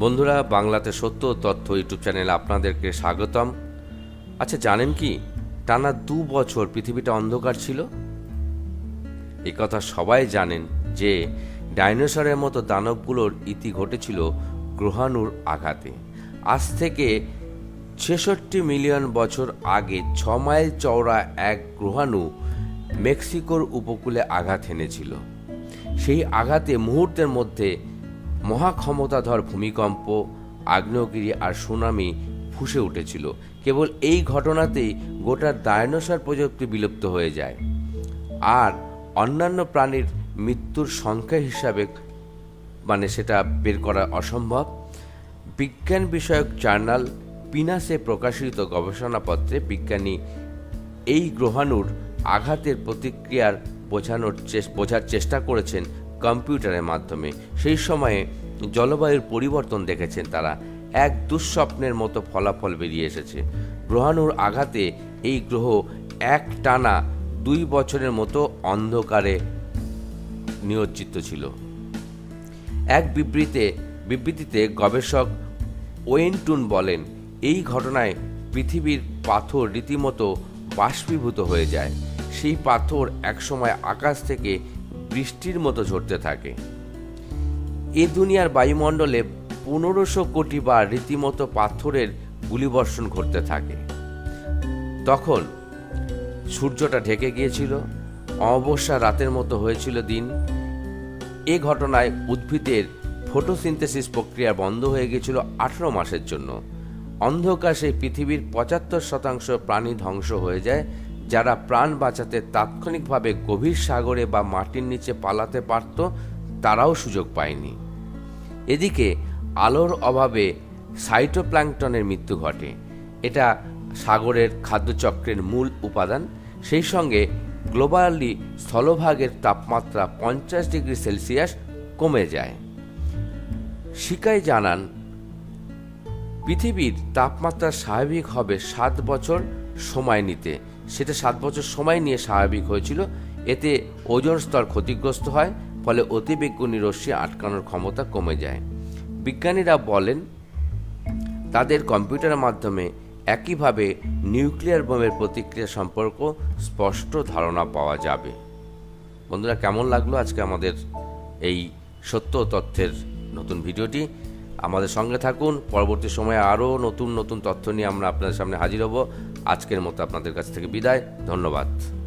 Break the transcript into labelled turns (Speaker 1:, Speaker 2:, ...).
Speaker 1: বন্ধুরা, বাংলাতে সত্য তথ্য ইউটিউব চ্যানেলে আপনাদেরকে স্বাগতম। আচ্ছা জানেন কি? টানা দু বছর পৃথিবীটা অন্ধকার ছিল। এ কথা সবাই জানেন যে, ডাইনোসরের মতো দানবগুলোর ইতি ঘটেছিল গ্রহাণুর আঘাতে। আজ থেকে ছেষট্টি মিলিয়ন বছর আগে ছ মাইল চওড়া এক গ্রহাণু মেক্সিকোর উপকূলে আঘাত এনেছিল। সেই আঘাতে মুহূর্তের মধ্যে মহাক্ষমতাধর ভূমিকম্প, আগ্নেয়গিরি আর সুনামি ফুসে উঠেছিল। কেবল এই ঘটনাতেই গোটা ডায়নোসর প্রযুক্তি বিলুপ্ত হয়ে যায়। আর অন্যান্য প্রাণীর মৃত্যুর সংখ্যা হিসাবে মানে সেটা বের করা অসম্ভব। বিজ্ঞান বিষয়ক জার্নাল পিনাসে প্রকাশিত গবেষণাপত্রে বিজ্ঞানী এই গ্রহাণুর আঘাতের প্রতিক্রিয়ার বোঝানোর বোঝার চেষ্টা করেছেন কম্পিউটারের মাধ্যমে। সেই সময়ে জলবায়ুর পরিবর্তন দেখেছেন তারা। এক দুঃস্বপ্নের মতো ফলাফল বেরিয়ে এসেছে। গ্রহাণুর আঘাতে এই গ্রহ এক টানা দুই বছরের মতো অন্ধকারে নিয়োজিত ছিল। এক বিবৃতিতে বিবৃতিতে গবেষক ওয়েনটুন বলেন, এই ঘটনায় পৃথিবীর পাথর রীতিমতো বাষ্পীভূত হয়ে যায়। সেই পাথর একসময় আকাশ থেকে বৃষ্টির মতো ঝরতে থাকে। এ দুনিয়ার বায়ুমণ্ডলে পনেরোশো কোটি বার রীতিমতো পাথরের গুলিবর্ষণ ঘটতে থাকে। তখন সূর্যটা ঢেকে গিয়েছিল, অমাবস্যা রাতের মতো হয়েছিল দিন। এ ঘটনায় উদ্ভিদের ফটোসিনথেসিস প্রক্রিয়া বন্ধ হয়ে গিয়েছিল আঠারো মাসের জন্য। অন্ধকার সেই পৃথিবীর পঁচাত্তর শতাংশ প্রাণী ধ্বংস হয়ে যায় যারা প্রাণ বাঁচাতে তাৎক্ষণিকভাবে গভীর সাগরে বা মাটির নিচে পালাতে পারত, তারাও সুযোগ পায়নি। এদিকে, আলোর অভাবে সাইটোপ্ল্যাঙ্কটনের মৃত্যু ঘটে। এটা সাগরের খাদ্যচক্রের মূল উপাদান। সেই সঙ্গে গ্লোবালি স্থলভাগের তাপমাত্রা পঞ্চাশ ডিগ্রি সেলসিয়াস কমে যায়। শিকাই জানান, পৃথিবীর তাপমাত্রা স্বাভাবিক হবে সাত বছর সময় নিতে। সেটা সাত বছর সময় নিয়ে স্বাভাবিক হয়েছিল। এতে ওজন স্তর ক্ষতিগ্রস্ত হয়, ফলে অতিবেগুনি রশ্মি আটকানোর ক্ষমতা কমে যায়। বিজ্ঞানীরা বলেন, তাদের কম্পিউটারের মাধ্যমে একইভাবে নিউক্লিয়ার বোমের প্রতিক্রিয়া সম্পর্ক স্পষ্ট ধারণা পাওয়া যাবে। বন্ধুরা, কেমন লাগল আজকে আমাদের এই সত্য তথ্যের নতুন ভিডিওটি? আমাদের সঙ্গে থাকুন। পরবর্তী সময়ে আরও নতুন নতুন তথ্য নিয়ে আমরা আপনাদের সামনে হাজির হব। আজকের মতো আপনাদের কাছ থেকে বিদায়। ধন্যবাদ।